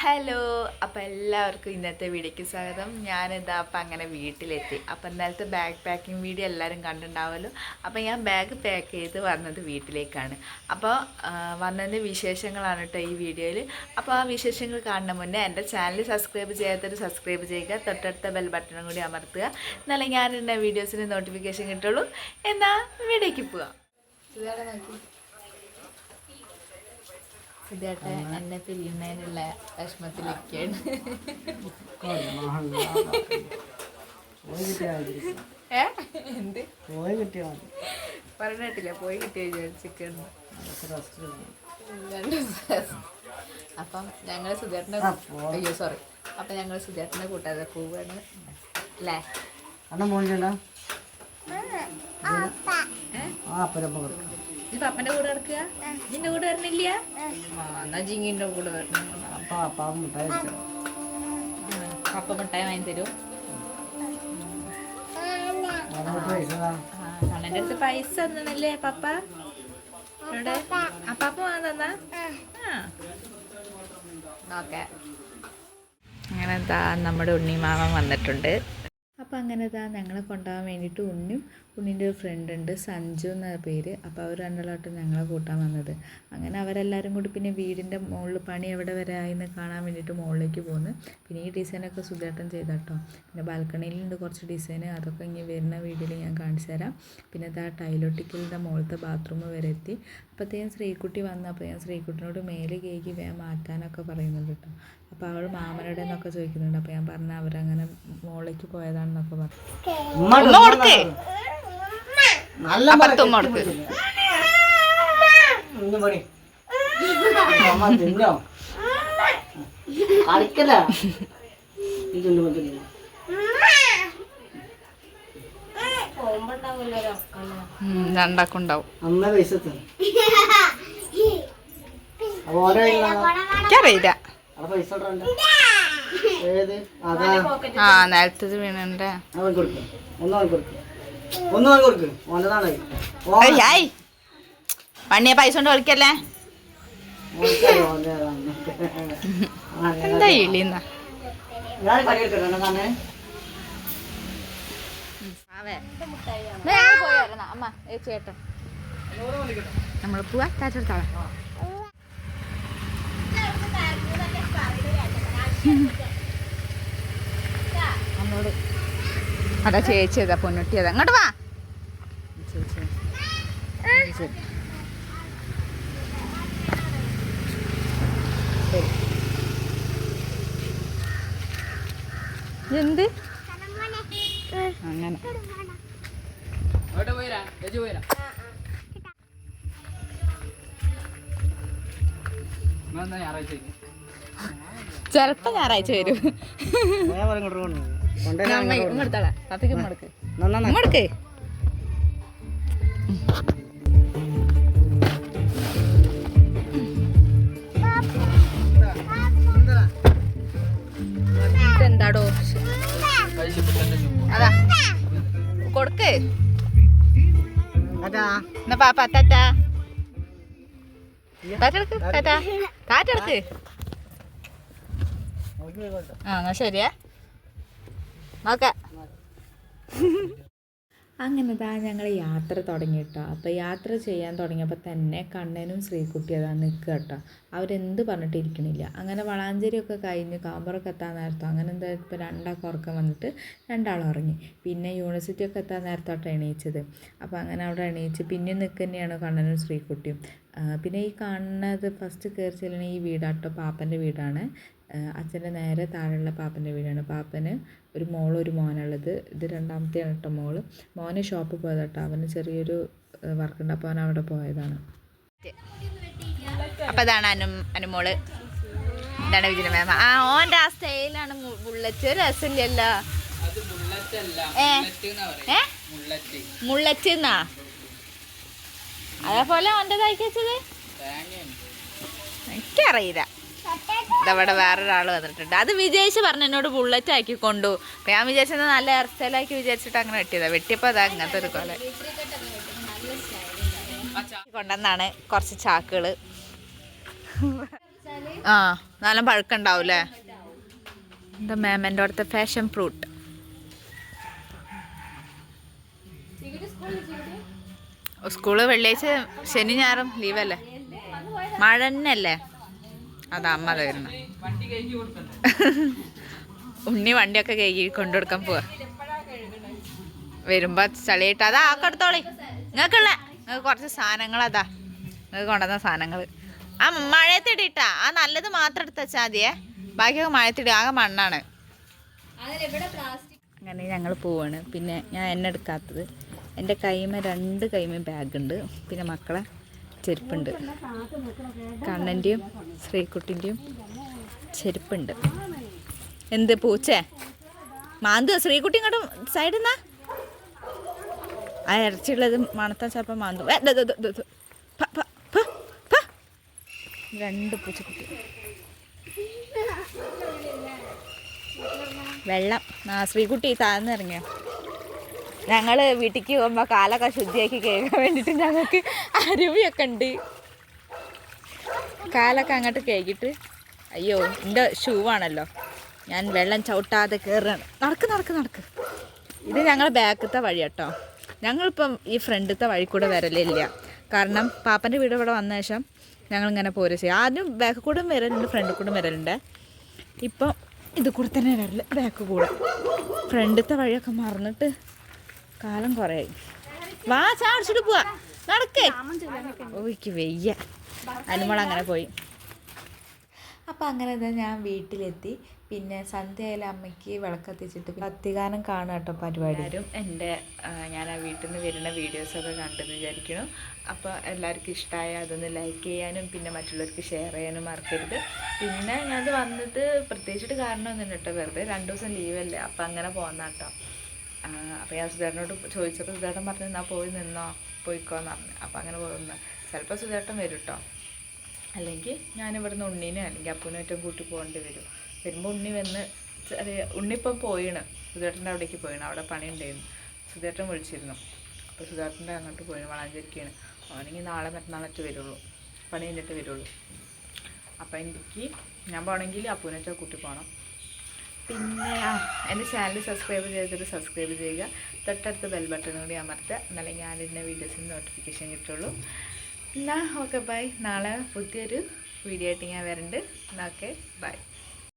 Hello അപ്പോൾ എല്ലാവർക്കും ഇന്നത്തെ വീഡിയോയ്ക്ക് സ്വാഗതം. ഞാനിതാ അപ്പം അങ്ങനെ വീട്ടിലെത്തി. അപ്പം ഇന്നലത്തെ ബാഗ് പാക്കിംഗ് വീഡിയോ എല്ലാവരും കണ്ടിട്ടുണ്ടാവുമല്ലോ. അപ്പം ഞാൻ ബാഗ് പാക്ക് ചെയ്ത് വന്നത് വീട്ടിലേക്കാണ്. അപ്പോൾ വന്നതിന്റെ വിശേഷങ്ങളാണ് കേട്ടോ ഈ വീഡിയോയിൽ അപ്പോൾ ആ വിശേഷങ്ങൾ കാണുന്ന മുന്നേ എന്റെ ചാനൽ സബ്സ്ക്രൈബ് ചെയ്യാത്തവർ സബ്സ്ക്രൈബ് ചെയ്യുക. തൊട്ടടുത്ത ബെൽ ബട്ടണും കൂടി അമർത്തുക. എന്നാലേ ഞാനിടുന്ന വീഡിയോസിന് നോട്ടിഫിക്കേഷൻ കിട്ടുള്ളൂ. എന്നാൽ വീഡിയോയ്ക്ക് പോവാം. ഇതേട്ടെ എന്നെ പിരിയുന്നതിനുള്ള വിഷമത്തിലൊക്കെയാണ് എന്ത്? പോയി കിട്ടിയാൽ മതി. പറഞ്ഞിട്ടില്ല പോയി കിട്ടിയ ദിവസം. അപ്പം ഞങ്ങൾ സുധേട്ടനെ അയ്യോ സോറി അപ്പം ഞങ്ങൾ സുധേട്ടനെ കൂട്ടാതെ പോവാണ്. അല്ലേ അണ്ണ മോണിക്കണ്ട ആ അപ്പനപ്പം കൊടുക്കാം. ഇത് പപ്പന്റെ കൂടെ കിടക്കുക നിന്റെ കൂടെ വരണില്ല? എന്നാ ജിങ്ങിന്റെ കൂടെ വരണം. പപ്പ മിഠായി വാങ്ങി തരും. അണ്ണന്റെ അടുത്ത് പൈസ തന്നല്ലേ പപ്പ? ഇവിടെ അപ്പാപ്പ പപ്പ വാങ്ങാൻ തന്നാ? ഓക്കെ. അങ്ങനെ ദാ നമ്മുടെ ഉണ്ണിമാമൻ വന്നിട്ടുണ്ട്. അപ്പോൾ അങ്ങനെ ദാ ഞങ്ങളെ കൊണ്ടുപോകാൻ വേണ്ടിയിട്ട് ഉണ്ണിയും ഉണ്ണിന്റെ ഒരു ഫ്രണ്ട് ഉണ്ട് സഞ്ജു എന്ന പേര്. അപ്പോൾ അവർ രണ്ടാളോട്ട് ഞങ്ങളെ കൂട്ടാൻ വന്നത്. അങ്ങനെ അവരെല്ലാവരും കൂടി പിന്നെ വീടിന്റെ മുകളിൽ പണി എവിടെ വരെ ആയിന്ന് കാണാൻ വേണ്ടിയിട്ട് മുകളിലേക്ക് പോകുന്നു പിന്നെ ഈ ഡിസൈനൊക്കെ സുധേട്ടൻ ചെയ്തട്ടോ. പിന്നെ ബാൽക്കണിയിലുണ്ട് കുറച്ച് ഡിസൈൻ അതൊക്കെ ഇനി വരുന്ന വീഡിയോയിൽ ഞാൻ കാണിച്ചു തരാം. പിന്നെ ഇതാ ടൈലൊട്ടിക്കലിന്റെ മുകളിലത്തെ ബാത്റൂം വരെ എത്തി. അപ്പോഴത്തേക്കും ശ്രീകുട്ടി വന്നപ്പോൾ ഞാൻ ശ്രീകുട്ടിനോട് മേൽ കേക്ക് വേ മാറ്റാനൊക്കെ പറയുന്നുണ്ട് കേട്ടോ. അപ്പോൾ അവൾ മാമനോട് ചോദിക്കുന്നുണ്ട്. അപ്പോൾ ഞാൻ പറഞ്ഞ അവരങ്ങനെ മുകളിലേക്ക് പോയതാണെന്നൊക്കെ പറഞ്ഞു കളിക്കല. രണ്ടാക്കുണ്ടാവും. എനിക്കറിയില്ല. ആ നേരത്തത് വീണണ്ടേ അവൻ കൊടുക്കും. ഒന്ന് അവൻ കൊടുക്കും. ഒന്ന് അവൻ കൊടുക്കും ഓന്റെതാണ് പണിയെ പൈസ കൊണ്ട് കളിക്കല്ലേ? എന്താ ഇളിന്ന അമ്മ ചേട്ടൻ. നമ്മൾ പോവാ കാറ്റെടുത്താളെ അമ്മോട് അതാ ചേച്ചി അതാ പൊന്നുട്ടിയതാ. അങ്ങോട്ട് വാ. ചേച്ചി ശരി. ശരി. എന്ത് അങ്ങനെ ചെലപ്പോ ഞായറാഴ്ച വരും. ഇങ്ങോട്ട് ഇതെന്താടോ? അതാ. കൊടുക്ക്. അതാ. എന്നാ പാപ്പ ടാറ്റാ ടാറ്റെടുക്ക് നോക്കി പോയി ആ എന്നാ ശരിയാ. നോക്കാം. അങ്ങനെ താ ഞങ്ങൾ യാത്ര തുടങ്ങി കേട്ടോ അപ്പോൾ യാത്ര ചെയ്യാൻ തുടങ്ങിയപ്പോൾ തന്നെ കണ്ണനും ശ്രീകുട്ടി അതാ നിൽക്കുക കേട്ടോ. അവരെന്ത് പറഞ്ഞിട്ടിരിക്കണില്ല. അങ്ങനെ വളാഞ്ചേരിയൊക്കെ കഴിഞ്ഞ് കാമ്പറൊക്കെ എത്താൻ നേരത്തോ അങ്ങനെ എന്താ ഇപ്പോൾ രണ്ടാൾക്ക് ഉറക്കം വന്നിട്ട് രണ്ടാൾ ഉറങ്ങി. പിന്നെ യൂണിവേഴ്സിറ്റി ഒക്കെ എത്താൻ നേരത്തോട്ടാണ് എണീച്ചത്. അപ്പോൾ അങ്ങനെ അവിടെ എണീച്ച് പിന്നെ നിൽക്കുന്നതാണ് കണ്ണനും ശ്രീകുട്ടിയും. പിന്നെ ഈ കാണുന്നത് ഫസ്റ്റ് കയറി ചെല്ലണ ഈ വീടാട്ടോ പാപ്പന്റെ വീടാണ്. അച്ഛന്റെ നേരെ താഴെയുള്ള പാപ്പന്റെ വീടാണ്. പാപ്പന് ഒരു മോളും ഒരു മോനുള്ളത് ഇത് രണ്ടാമത്തെയാണ് കേട്ടോ മോൾ. മോന് ഷോപ്പിൽ പോയത് കേട്ടോ. അവന് ചെറിയൊരു വർക്കുണ്ട് അപ്പോൾ അവൻ അവിടെ പോയതാണ്. അപ്പോൾ അതാണ് അനു അനുമോൾ. ഇതാണ് വിജയ മാമ ആ ഓന്റെ ആ സ്റ്റൈലാണ് ബുള്ളറ്റ് രസമില്ലല്ലോ. ഏ? മുള്ളറ്റ് എന്നാ? അതേപോലെ ഓന്റെ തയ്ക്കി വെച്ചത്? എനിക്കറിയില്ല. ഇതവിടെ വേറൊരാൾ വന്നിട്ടുണ്ട്. അത് വിജയിച്ച് പറഞ്ഞു എന്നോട് ബുള്ളറ്റ് ആക്കി കൊണ്ടു. അപ്പൊ ഞാൻ വിചാരിച്ചത് നല്ല ഹെയർ സ്റ്റൈലാക്കി വിചാരിച്ചിട്ട് അങ്ങനെ വെട്ടിയതാ. വെട്ടിയപ്പോൾ അതാ അങ്ങനത്തെ ഒരു കൊല. കൊണ്ടെന്നാണ് കുറച്ച് ചാക്കുകൾ ആ നല്ല പഴക്കണ്ടാവൂലേ എന്താ മാമന്റെ അടുത്ത ഫാഷൻ ഫ്രൂട്ട് സ്കൂൾ വെള്ളിയാഴ്ച ശനി ഞായറും ലീവല്ലേ മഴന്നല്ലേ അതാ അമ്മ തരുന്നു. ഉണ്ണി വണ്ടിയൊക്കെ കഴുകി കൊണ്ടുകൊടുക്കാൻ പോവാ. വരുമ്പോ ചളിയിട്ട് അതാ ആക്കെടുത്തോളി നിങ്ങൾക്കുള്ള നിങ്ങൾക്ക് കുറച്ച് സാധനങ്ങൾ അതാ. നിങ്ങൾക്ക് കൊണ്ടുവന്ന സാധനങ്ങൾ. ആ മഴയത്തിടിട്ടാ. ആ നല്ലത് മാത്രം എടുത്ത് വെച്ചാൽ ബാക്കിയൊക്കെ മഴയത്തിടി ആകെ മണ്ണാണ്. അങ്ങനെ ഞങ്ങൾ പോവാണ്. പിന്നെ ഞാൻ എന്നെ എടുക്കാത്തത്. എന്റെ കൈമ രണ്ട് കൈമ ബാഗുണ്ട്. പിന്നെ മക്കളെ ചെരുപ്പുണ്ട്. കണ്ണന്റെയും ശ്രീകുട്ടിന്റെയും ചെരുപ്പുണ്ട്. എന്ത് പൂച്ചേ? മാന്തു ശ്രീകുട്ടി ഇങ്ങോട്ട് സൈഡിൽ നിന്നാ? ആ ഇറച്ചിയുള്ളത് മണത്താൻ ചിലപ്പോൾ മാന്തു. രണ്ട് പൂച്ചക്കുട്ടി. വെള്ളം. ആ ശ്രീകുട്ടി താഴ്ന്ന് ഇറങ്ങിയോ? ഞങ്ങൾ വീട്ടിലേക്ക് പോകുമ്പോൾ കാലൊക്കെ ശുദ്ധിയാക്കി കേൾക്കാൻ വേണ്ടിയിട്ട് ഞങ്ങൾക്ക് അരുവിയൊക്കെ ഉണ്ട്. കാലൊക്കെ അങ്ങോട്ട് കേക്കിട്ട് അയ്യോ എന്റെ ഷൂ ആണല്ലോ. ഞാൻ വെള്ളം ചവിട്ടാതെ കയറുകയാണ് നടക്ക് നടക്ക് നടക്ക്. ഇത് ഞങ്ങളെ ബാക്കത്തെ വഴി കേട്ടോ. ഞങ്ങളിപ്പം ഈ ഫ്രണ്ടത്തെ വഴി കൂടെ വരലില്ല കാരണം പാപ്പന്റെ വീട് ഇവിടെ വന്ന ശേഷം ഞങ്ങളിങ്ങനെ പോരുക ചെയ്യും. ആദ്യം ബാക്ക് കൂടെ വരലുണ്ട് ഫ്രണ്ട് കൂടെ വരലുണ്ട്. ഇപ്പം ഇത് കൂടെ തന്നെ വരൽ ബാക്ക് കൂടെ. ഫ്രണ്ടത്തെ വഴിയൊക്കെ മറന്നിട്ട് കാലം കുറേ വാ ചാടിച്ചിട്ട് പോവാ. നടക്കേ. ഓയ്ക്ക് വെയ്യ. അനുമോൾ അങ്ങനെ പോയി. അപ്പം അങ്ങനെ തന്നെ ഞാൻ വീട്ടിലെത്തി. പിന്നെ സന്ധ്യയായാലും അമ്മയ്ക്ക് വിളക്കത്തിച്ചിട്ട് ഭക്തിഗാനം കാണുക കേട്ടോ പരിപാടി. എല്ലാവരും എന്റെ ഞാൻ ആ വീട്ടിൽ നിന്ന് വരുന്ന വീഡിയോസൊക്കെ കണ്ടെന്ന് വിചാരിക്കുന്നു. അപ്പോൾ എല്ലാവർക്കും ഇഷ്ടമായ അതൊന്ന് ലൈക്ക് ചെയ്യാനും പിന്നെ മറ്റുള്ളവർക്ക് ഷെയർ ചെയ്യാനും മറക്കരുത്. പിന്നെ ഞാനത് വന്നത് പ്രത്യേകിച്ചിട്ട് കാരണമൊന്നും കേട്ടോ. വെറുതെ രണ്ട് ദിവസം ലീവല്ലേ അപ്പം അങ്ങനെ പോന്ന കേട്ടോ അപ്പോൾ ഞാൻ സുധേട്ടനോട് ചോദിച്ചപ്പോൾ സുധേട്ടൻ പറഞ്ഞു എന്നാൽ പോയി നിന്നോ പോയിക്കോന്ന് പറഞ്ഞു. അപ്പോൾ അങ്ങനെ പോകുന്നു. ചിലപ്പോൾ സുധേട്ടൻ വരും കേട്ടോ അല്ലെങ്കിൽ ഞാൻ ഇവിടുന്ന് ഉണ്ണീനെ അല്ലെങ്കിൽ അപ്പൂനെ ഏറ്റവും കൂട്ടി പോകേണ്ടി വരും. വരുമ്പോൾ ഉണ്ണി വന്ന് ചെറിയ ഉണ്ണിപ്പം പോയിണ്. സുധേട്ടന്റെ അവിടേക്ക് പോയിണ്. അവിടെ പണി ഉണ്ടായിരുന്നു സുധേട്ടൻ വിളിച്ചിരുന്നു. അപ്പോൾ സുധേട്ടന്റെ അങ്ങോട്ട് പോയി വളാഞ്ചേരിക്കാണ്. അവനെങ്കിൽ നാളെ മറ്റന്നാളൊക്കെ വരുള്ളൂ. പണി കഴിഞ്ഞിട്ട് വരുള്ളൂ. അപ്പോൾ എനിക്ക് ഞാൻ പോകണമെങ്കിൽ അപ്പൂനൊക്കെ കൂട്ടി പോകണം പിന്നെ എന്റെ ചാനൽ സബ്സ്ക്രൈബ് ചെയ്തിട്ട് സബ്സ്ക്രൈബ് ചെയ്യുക. തൊട്ടടുത്ത് ബെൽ ബട്ടൺ കൂടി അമർത്തുക. എന്നാലേ ഞാനിടുന്ന വീഡിയോസിന് നോട്ടിഫിക്കേഷൻ കിട്ടുള്ളൂ. എന്നാൽ ഓക്കെ ബൈ നാളെ പുതിയൊരു വീഡിയോ ആയിട്ട് ഞാൻ വരുന്നുണ്ട് എന്നാൽ ഓക്കെ ബൈ